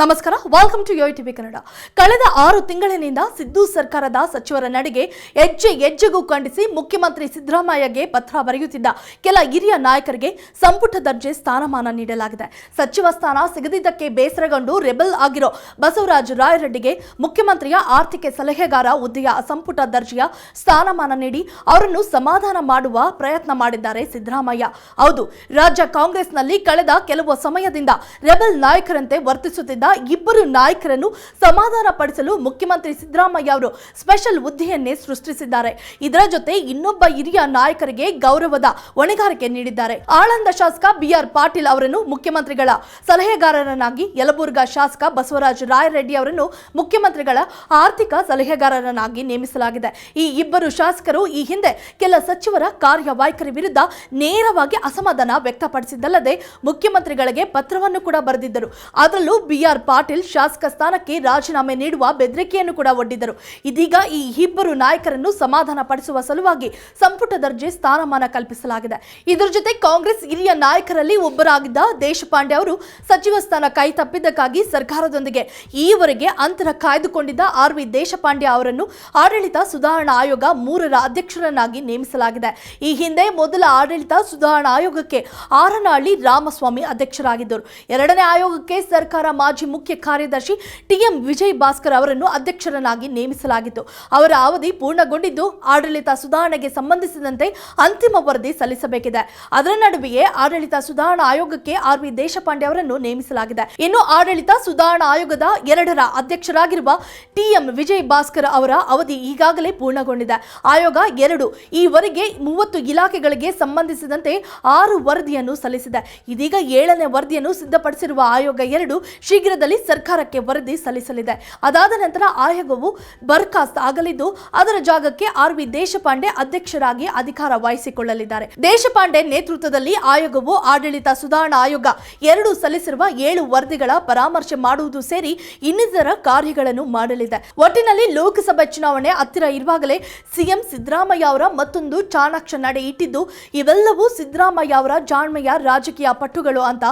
ನಮಸ್ಕಾರ welcome to Yoyo TV Kannada ಕಳೆದ ಆರು ತಿಂಗಳಿನಿಂದ ಸಿದ್ದು ಸರ್ಕಾರದ ಸಚಿವರ ನಡೆಗೆ ಹೆಜ್ಜೆ ಹೆಜ್ಜೆಗೂ ಖಂಡಿಸಿ ಮುಖ್ಯಮಂತ್ರಿ ಸಿದ್ದರಾಮಯ್ಯಗೆ ಪತ್ರ ಬರೆಯುತ್ತಿದ್ದ ಕೆಲ ಹಿರಿಯ ನಾಯಕರಿಗೆ ಸಂಪುಟ ದರ್ಜೆ ಸ್ಥಾನಮಾನ ನೀಡಲಾಗಿದೆ. ಸಚಿವ ಸ್ಥಾನ ಸಿಗದಿದ್ದಕ್ಕೆ ಬೇಸರಗೊಂಡು ರೆಬಲ್ ಆಗಿರೋ ಬಸವರಾಜ ರಾಯರೆಡ್ಡಿಗೆ ಮುಖ್ಯಮಂತ್ರಿಯ ಆರ್ಥಿಕ ಸಲಹೆಗಾರ ಹುದ್ದೆಯ ಸಂಪುಟ ದರ್ಜೆಯ ಸ್ಥಾನಮಾನ ನೀಡಿ ಅವರನ್ನು ಸಮಾಧಾನ ಮಾಡುವ ಪ್ರಯತ್ನ ಮಾಡಿದ್ದಾರೆ ಸಿದ್ದರಾಮಯ್ಯ. ಹೌದು, ರಾಜ್ಯ ಕಾಂಗ್ರೆಸ್ನಲ್ಲಿ ಕಳೆದ ಕೆಲವು ಸಮಯದಿಂದ ರೆಬಲ್ ನಾಯಕರಂತೆ ವರ್ತಿಸುತ್ತಿದ್ದ ಇಬ್ಬರು ನಾಯಕರನ್ನು ಸಮಾಧಾನ ಪಡಿಸಲು ಮುಖ್ಯಮಂತ್ರಿ ಸಿದ್ದರಾಮಯ್ಯ ಅವರು ಸ್ಪೆಷಲ್ ಹುದ್ದೆಯನ್ನೇ ಸೃಷ್ಟಿಸಿದ್ದಾರೆ. ಇದರ ಜೊತೆ ಇನ್ನೊಬ್ಬ ಹಿರಿಯ ನಾಯಕರಿಗೆ ಗೌರವದ ಹೊಣೆಗಾರಿಕೆ ನೀಡಿದ್ದಾರೆ. ಆಳಂದ ಶಾಸಕ ಬಿಆರ್ ಪಾಟೀಲ್ ಅವರನ್ನು ಮುಖ್ಯಮಂತ್ರಿಗಳ ಸಲಹೆಗಾರರನ್ನಾಗಿ ಯಲಬುರ್ಗಾ ಶಾಸಕ ಬಸವರಾಜ ರಾಯರೆಡ್ಡಿ ಅವರನ್ನು ಮುಖ್ಯಮಂತ್ರಿಗಳ ಆರ್ಥಿಕ ಸಲಹೆಗಾರರನ್ನಾಗಿ ನೇಮಿಸಲಾಗಿದೆ. ಈ ಇಬ್ಬರು ಶಾಸಕರು ಈ ಹಿಂದೆ ಕೆಲ ಸಚಿವರ ಕಾರ್ಯವೈಖರಿ ವಿರುದ್ಧ ನೇರವಾಗಿ ಅಸಮಾಧಾನ ವ್ಯಕ್ತಪಡಿಸಿದ್ದಲ್ಲದೆ ಮುಖ್ಯಮಂತ್ರಿಗಳಿಗೆ ಪತ್ರವನ್ನು ಕೂಡ ಬರೆದಿದ್ದರು. ಅದರಲ್ಲೂ ಬಿಆರ್ ಪಾಟೀಲ್ ಶಾಸಕ ಸ್ಥಾನಕ್ಕೆ ರಾಜೀನಾಮೆ ನೀಡುವ ಬೆದರಿಕೆಯನ್ನು ಕೂಡ ಒಡ್ಡಿದರು ಇದೀಗ ಈ ಇಬ್ಬರು ನಾಯಕರನ್ನು ಸಮಾಧಾನ ಪಡಿಸುವ ಸಲುವಾಗಿ ಸಂಪುಟ ದರ್ಜೆ ಸ್ಥಾನಮಾನ ಕಲ್ಪಿಸಲಾಗಿದೆ. ಇದರ ಜೊತೆ ಕಾಂಗ್ರೆಸ್ ಹಿರಿಯ ನಾಯಕರಲ್ಲಿ ಒಬ್ಬರಾಗಿದ್ದ ದೇಶಪಾಂಡೆ ಅವರು ಸಚಿವ ಸ್ಥಾನ ಕೈ ತಪ್ಪಿದ್ದಕ್ಕಾಗಿ ಸರ್ಕಾರದೊಂದಿಗೆ ಈವರೆಗೆ ಅಂತರ ಕಾಯ್ದುಕೊಂಡಿದ್ದ ಆರ್ ವಿ ದೇಶಪಾಂಡೆ ಅವರನ್ನು ಆಡಳಿತ ಸುಧಾರಣಾ ಆಯೋಗ ಮೂರರ ಅಧ್ಯಕ್ಷರನ್ನಾಗಿ ನೇಮಿಸಲಾಗಿದೆ. ಈ ಹಿಂದೆ ಮೊದಲ ಆಡಳಿತ ಸುಧಾರಣಾ ಆಯೋಗಕ್ಕೆ ಆರನಹಳ್ಳಿ ರಾಮಸ್ವಾಮಿ ಅಧ್ಯಕ್ಷರಾಗಿದ್ದರು. ಎರಡನೇ ಆಯೋಗಕ್ಕೆ ಸರ್ಕಾರ ಮಾಜಿ ಮುಖ್ಯ ಕಾರ್ಯದರ್ಶಿ ಟಿಎಂ ವಿಜಯ್ ಭಾಸ್ಕರ್ ಅವರನ್ನು ಅಧ್ಯಕ್ಷರನ್ನಾಗಿ ನೇಮಿಸಲಾಗಿತ್ತು. ಅವರ ಅವಧಿ ಪೂರ್ಣಗೊಂಡಿದ್ದು, ಆಡಳಿತ ಸುಧಾರಣೆಗೆ ಸಂಬಂಧಿಸಿದಂತೆ ಅಂತಿಮ ವರದಿ ಸಲ್ಲಿಸಬೇಕಿದೆ. ಅದರ ನಡುವೆಯೇ ಆಡಳಿತ ಸುಧಾರಣಾ ಆಯೋಗಕ್ಕೆ ಆರ್ ವಿ ದೇಶಪಾಂಡೆ ಅವರನ್ನು ನೇಮಿಸಲಾಗಿದೆ. ಇನ್ನು ಆಡಳಿತ ಸುಧಾರಣಾ ಆಯೋಗದ ಎರಡರ ಅಧ್ಯಕ್ಷರಾಗಿರುವ ಟಿಎಂ ವಿಜಯ್ ಭಾಸ್ಕರ್ ಅವರ ಅವಧಿ ಈಗಾಗಲೇ ಪೂರ್ಣಗೊಂಡಿದೆ. ಆಯೋಗ ಎರಡು ಈವರೆಗೆ ಮೂವತ್ತು ಇಲಾಖೆಗಳಿಗೆ ಸಂಬಂಧಿಸಿದಂತೆ ಆರು ವರದಿಯನ್ನು ಸಲ್ಲಿಸಿದೆ. ಇದೀಗ ಏಳನೇ ವರದಿಯನ್ನು ಸಿದ್ಧಪಡಿಸಿರುವ ಆಯೋಗ ಎರಡು ಶೀಘ್ರದಲ್ಲಿ ಸರ್ಕಾರಕ್ಕೆ ವರದಿ ಸಲ್ಲಿಸಲಿದೆ. ಅದಾದ ನಂತರ ಆಯೋಗವು ಬರ್ಖಾಸ್ತ್ ಆಗಲಿದ್ದು, ಅದರ ಜಾಗಕ್ಕೆ ಆರ್ ವಿ ದೇಶಪಾಂಡೆ ಅಧ್ಯಕ್ಷರಾಗಿ ಅಧಿಕಾರ ವಹಿಸಿಕೊಳ್ಳಲಿದ್ದಾರೆ. ದೇಶಪಾಂಡೆ ನೇತೃತ್ವದಲ್ಲಿ ಆಯೋಗವು ಆಡಳಿತ ಸುಧಾರಣಾ ಆಯೋಗ ಎರಡು ಸಲ್ಲಿಸಿರುವ ಏಳು ವರದಿಗಳ ಪರಾಮರ್ಶೆ ಮಾಡುವುದು ಸೇರಿ ಇನ್ನಿತರ ಕಾರ್ಯಗಳನ್ನು ಮಾಡಲಿದೆ. ಒಟ್ಟಿನಲ್ಲಿ ಲೋಕಸಭೆ ಚುನಾವಣೆ ಹತ್ತಿರ ಇರುವಾಗಲೇ ಸಿಎಂ ಸಿದ್ದರಾಮಯ್ಯ ಅವರ ಮತ್ತೊಂದು ಚಾಣಾಕ್ಷ ನಡೆ ಇಟ್ಟಿದ್ದು, ಇವೆಲ್ಲವೂ ಸಿದ್ದರಾಮಯ್ಯ ಅವರ ಜಾಣ್ಮೆಯ ರಾಜಕೀಯ ಪಟ್ಟುಗಳು ಅಂತ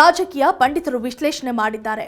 ರಾಜಕೀಯ ಪಂಡಿತರು ವಿಶ್ಲೇಷಣೆ ಮಾಡಿದ್ದಾರೆ.